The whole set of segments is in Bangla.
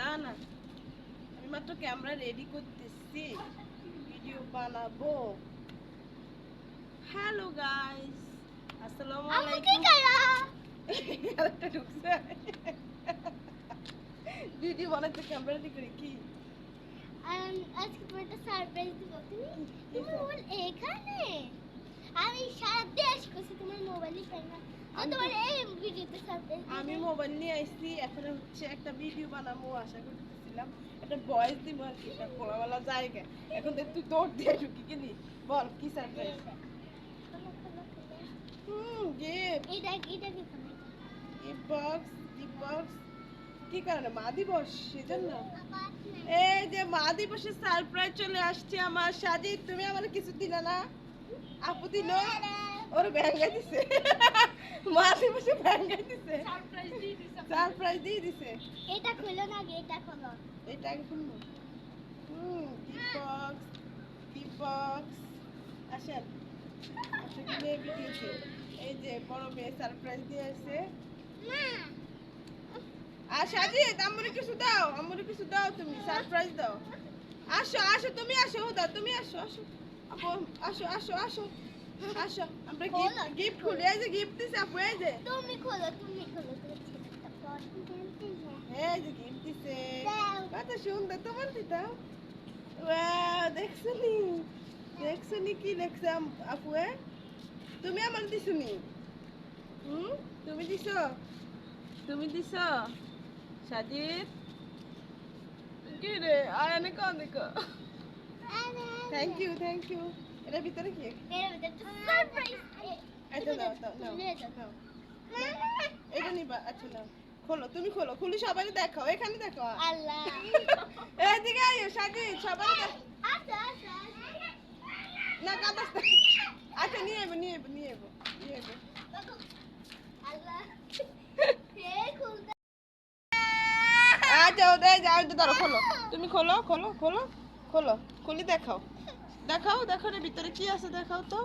না না। আমি মাত্র ক্যামেরা রেডি করতেছি। ভিডিও বানাবো। হ্যালো গাইস আসসালামু আলাইকুম। করো আরেকটা ঢুকছে। ভিডিও বানাতে ক্যামেরা রেডি করি কি? আম, আজকে তোমার একটা সারপ্রাইজ দিব। তুমি তুমি মোবাইল এখানে? আমি সারা দেশ করছি তোমার মোবাইলই পাই আমি মোবাইল নিয়ে আসছি এখন হচ্ছে একটা ভিডিও বানাবো আশা করতেছিলাম। একটা ভয়েস দিব আর কি এটা খোলাওয়ালা জায়গা এখন দেখ তুই দৌড় দিয়ে ঢুকি কিনি বল কি সারপ্রাইজ হুম গিফট এটা এটা কি গিফট বক্স গিফট বক্স কি কারণে? মা দিবস সেজন্য? এই যে মা দিবসের সারপ্রাইজ চলে আসছে আমার। তুমি আমার কিছু দিলে না? আপু দিল? ওর ব্যাঙ্গা দিছে। মা দিবসে ব্যাঙ্গা দিছে। সারপ্রাইজ দিয়ে দিছে। এটা খুলো না এটা খোলো। এটা আগে খুলবো। হুম বক্স গিফট বক্স। আসেন। আসেন মেয়ে ভিডিওতে এই যে বড় মেয়ে সারপ্রাইজ দিয়ে আসছে। মা! আর সাজিদ আমারে কিছু দাও আমারে কিছু দাও তুমি সারপ্রাইজ দাও। আসো আসো তুমি আসো দাও তুমি আসো আসো। আসো আসো আসো। আসো আমরা গিফট গিফট খুলি এই যে গিফট দিছে আপু এই যে। তুমি খোলো তুমি খোলো এই যে গিফট দিছে। কত সুন্দর তোমার দিতা ওয়াও দেখছ নি? দেখছ নি কি লেখছে আপু এ? তুমি আমার দিছো নি? হুম? তুমি দিছো? তুমি দিছো? সাজিদ? কি রে? আয় অনেক অনেক থ্যাংক ইউ থ্যাংক ইউ এটার ভিতরে কি? এর ভিতরে সারপ্রাইজ এটা দাও দাও নাও নাও। এটা নিবা আচ্ছা নাও খোলো তুমি খোলো খুলি সবাই দেখাও এখানে দেখাও। আল্লাহ। এদিকে আয়ো সাজিদ সবাই দেখ। আচ্ছা আচ্ছা না কাদাস আচ্ছা নিয়ে এবো নিয়ে এবো নিয়ে এবো নিয়ে এবো আল্লাহ। আচ্ছা যাও তো ধরো খোলো। তুমি খোলো খোলো খোলো। খোলো খুলি দেখাও। দেখাও দেখো না ভিতরে কি আছে দেখাও তো।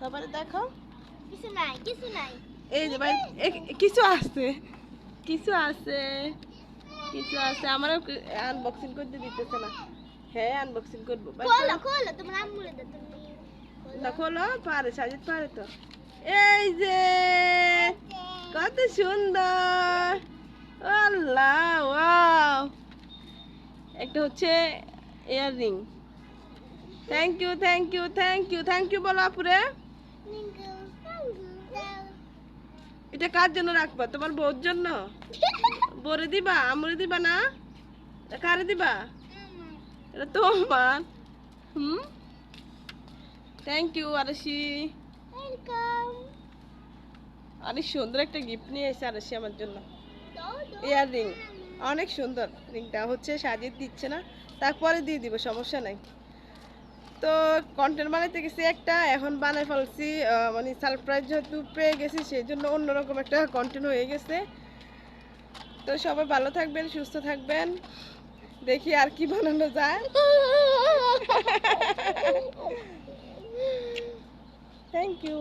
সবাই দেখাও। কিছু নাই কিছু নাই। এই যে ভাই কিছু আছে কিছু আছে কিছু আছে। আমারও আনবক্সিং করতে দিতেছে না। হ্যাঁ আনবক্সিং করব। খোলো খোলো তোমার আম্মুরে দাও তুমি না খোলো পারে সাজিদ পারে তো। এই যে কত সুন্দর। আল্লাহ ওয়াও। একটা হচ্ছে earring thank you thank you thank you thank you বলো আপুরে। এটা কার জন্য রাখবা? তোমার বউর জন্য? বরে দিবা? আমরে দিবা না? এটা কারে দিবা? এটা তোমার। হুম? Thank you Arshi. অনেক সুন্দর একটা গিফট নিয়ে এসে আরশি আমার জন্য। ইয়াররিং অনেক সুন্দর। রিংটা হচ্ছে সাজিয়ে দিচ্ছে না? তারপরে দিয়ে দিব, সমস্যা নাই। তো কন্টেন্ট বানাইতে গেছি একটা, এখন বানাই ফেলছি মানে সারপ্রাইজ যেহেতু পেয়ে গেছি, সেই জন্য অন্যরকম একটা কন্টেন্ট হয়ে গেছে। তো সবাই ভালো থাকবেন, সুস্থ থাকবেন। দেখি আর কি বানানো যায়। Thank you